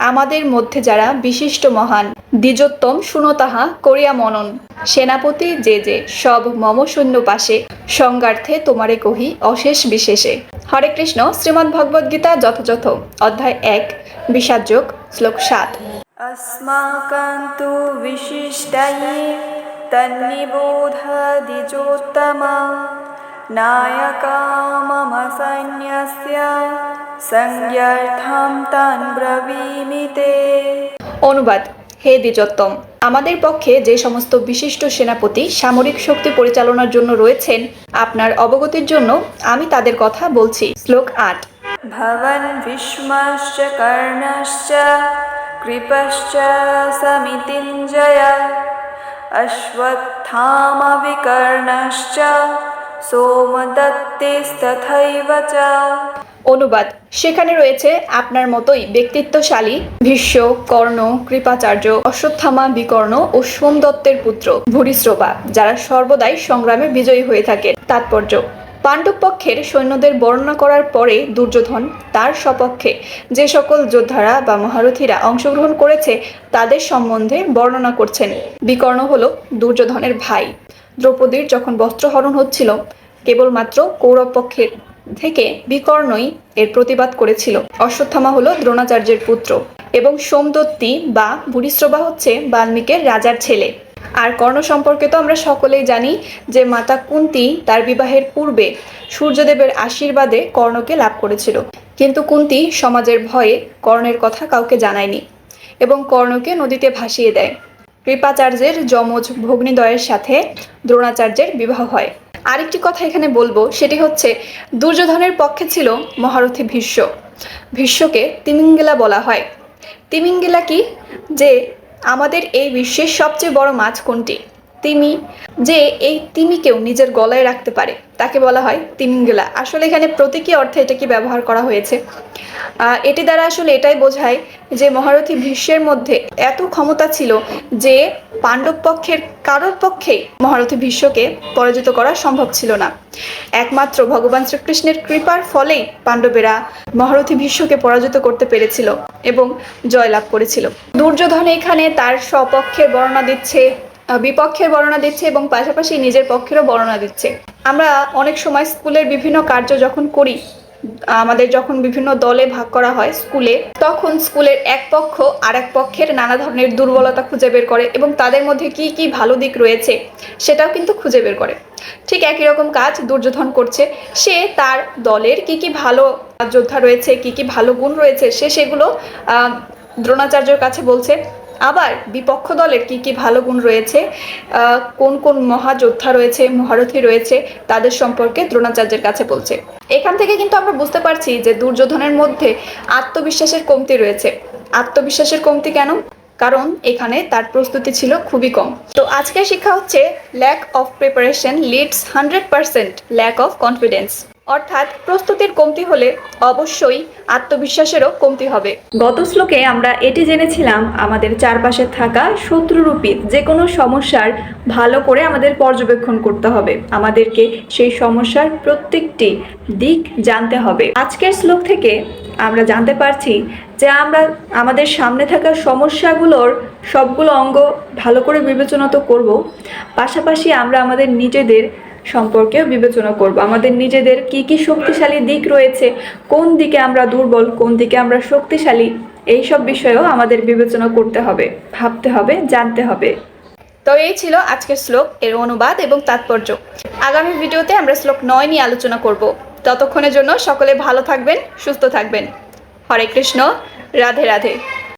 আমাদের মধ্যে যারা বিশিষ্ট মহান দ্বিজোত্তম শুনো তাহা করিয়া মনন সেনাপতি যে যে সব মম শূন্য পাশে সংজ্ঞার্থে তোমারে কহি অশেষ বিশেষে হরে কৃষ্ণ শ্রীমদ্ ভগবদ্ গীতা যথাযথ অধ্যায় এক বিষাদযোগ শ্লোক সাত अस्माकं तु विशिष्टये तन्निबोधदिजोत्तमा नायका मम सैन्यस्य অনুবাদ হে দ্বিজোত্তম আমাদের পক্ষে যে সমস্ত বিশিষ্ট সেনাপতি সামরিক শক্তি পরিচালনার জন্য রয়েছেন আপনার অবগতির জন্য আমি তাদের কথা বলছি। শ্লোক আট। ভবন ভীষ্মাশ্চ কর্ণশ্চ কৃপশ্চ সমিতিঞ্জয় সোমদত্তে সোমদত্তিস্তথৈব চ। অনুবাদ। সেখানে রয়েছে আপনার মতোই ব্যক্তিত্বশালী, ভীষ্ম, কর্ণ, কৃপাচার্য, অশ্বত্থামা, বিকর্ণ ও সোমদত্তের পুত্র ভূরিশ্রবা, যারা সর্বদাই সংগ্রামে বিজয়ী হয়ে থাকে তাৎপর্য, পাণ্ডব পক্ষের সৈন্যদের বর্ণনা করার পরে দুর্যোধন তার সপক্ষে যে সকল যোদ্ধারা বা মহারথীরা অংশগ্রহণ করেছে তাদের সম্বন্ধে বর্ণনা করছেন। বিকর্ণ হল দুর্যোধনের ভাই। দ্রৌপদীর যখন বস্ত্রহরণ হচ্ছিল, কেবলমাত্র কৌরব পক্ষের থেকে বিকর্ণই এর প্রতিবাদ করেছিল। অশ্বত্থামা হলো দ্রোণাচার্যের পুত্র এবং সোমদত্তি বা ভূরিশ্রবা হচ্ছে বাল্মীকের রাজার ছেলে। আর কর্ণ সম্পর্কে তো আমরা সকলেই জানি যে মাতা কুন্তি তার বিবাহের পূর্বে সূর্যদেবের আশীর্বাদে কর্ণকে লাভ করেছিল। কিন্তু কুন্তি সমাজের ভয়ে কর্ণের কথা কাউকে জানায়নি এবং কর্ণকে নদীতে ভাসিয়ে দেয়। কৃপাচার্যের যমজ ভগ্নিদয়ের সাথে দ্রোণাচার্যের বিবাহ হয়। আরেকটি কথা এখানে বলব, সেটি হচ্ছে দুর্যোধনের পক্ষে ছিল মহারথী ভীষ্ম। ভীষ্মকে তিমিঙ্গেলা বলা হয়। তিমিঙ্গেলা কি? যে আমাদের এই বিশ্বের সবচেয়ে বড় মাছ কোনটি? তিমি, যে এই তিমিকেও নিজের গলায় রাখতে পারে। তাকে বলা হয় তিমিঙ্গেলা। আসলে এখানে প্রতীকী অর্থে এটাকে ব্যবহার করা হয়েছে। এটি দ্বারা আসলে এটাই বোঝায় যে মহারথী ভীষ্মের মধ্যে এত ক্ষমতা ছিল যে পাণ্ডব পক্ষের কারোর পক্ষেই মহারথী ভীষ্মকে পরাজিত করা সম্ভব ছিল না। একমাত্র ভগবান শ্রীকৃষ্ণের কৃপার ফলেই পাণ্ডবেরা মহারথী ভীষ্মকে পরাজিত করতে পেরেছিল এবং জয়লাভ করেছিল। দুর্যোধন এখানে তার স্বপক্ষের বর্ণনা দিচ্ছে বিপক্ষের বর্ণনা দিচ্ছে এবং পাশাপাশি নিজের পক্ষেরও বর্ণনা দিচ্ছে। আমরা অনেক সময় স্কুলের বিভিন্ন কার্য যখন করি, আমাদের যখন বিভিন্ন দলে ভাগ করা হয় স্কুলে, তখন স্কুলের এক পক্ষ আর এক পক্ষের নানা ধরনের দুর্বলতা খুঁজে বের করে এবং তাদের মধ্যে কি কি ভালো দিক রয়েছে সেটাও কিন্তু খুঁজে বের করে। ঠিক একই রকম কাজ দুর্যোধন করছে। সে তার দলের কি কি ভালো যোদ্ধা রয়েছে, কি কি ভালো গুণ রয়েছে, সে সেগুলো দ্রোণাচার্যের কাছে বলছে। আবার বিপক্ষ দলের কি কি ভালো গুণ রয়েছে কোন কোন মহাযোদ্ধা রয়েছে, মহারথী রয়েছে, তাদের সম্পর্কে দ্রোণাচার্যের কাছে বলছে। এখান থেকে কিন্তু আমরা বুঝতে পারছি যে দুর্যোধনের মধ্যে আত্মবিশ্বাসের কমতি রয়েছে। আত্মবিশ্বাসের কমতি কেন? কারণ এখানে তার প্রস্তুতি ছিল খুবই কম। তো আজকের শিক্ষা হচ্ছে lack of preparation leads hundred percent lack of confidence অর্থাৎ প্রস্তুতির কমতি হলে অবশ্যই আত্মবিশ্বাসেরও কমতি হবে। গত শ্লোকে আমরা এটি জেনেছিলাম, আমাদের চারপাশে থাকা শত্রুরূপী যে কোনো সমস্যার ভালো করে আমাদের পর্যবেক্ষণ করতে হবে। আমাদেরকে সেই সমস্যার প্রত্যেকটি দিক জানতে হবে। আজকের শ্লোক থেকে আমরা জানতে পারছি যে আমরা আমাদের সামনে থাকা সমস্যাগুলোর সবগুলো অঙ্গ ভালো করে বিবেচনা তো করব, পাশাপাশি আমরা আমাদের নিজেদের সম্পর্কেও বিবেচনা করব। আমাদের নিজেদের কি কি শক্তিশালী দিক রয়েছে, কোন দিকে আমরা দুর্বল, কোন দিকে আমরা শক্তিশালী, এই সব বিষয়েও আমাদের বিবেচনা করতে হবে, ভাবতে হবে, জানতে হবে। তো এই ছিল আজকের শ্লোক, এর অনুবাদ এবং তাৎপর্য। আগামী ভিডিওতে আমরা শ্লোক নয় নিয়ে আলোচনা করব। ততক্ষণের জন্য সকলে ভালো থাকবেন, সুস্থ থাকবেন। হরে কৃষ্ণ, রাধে রাধে।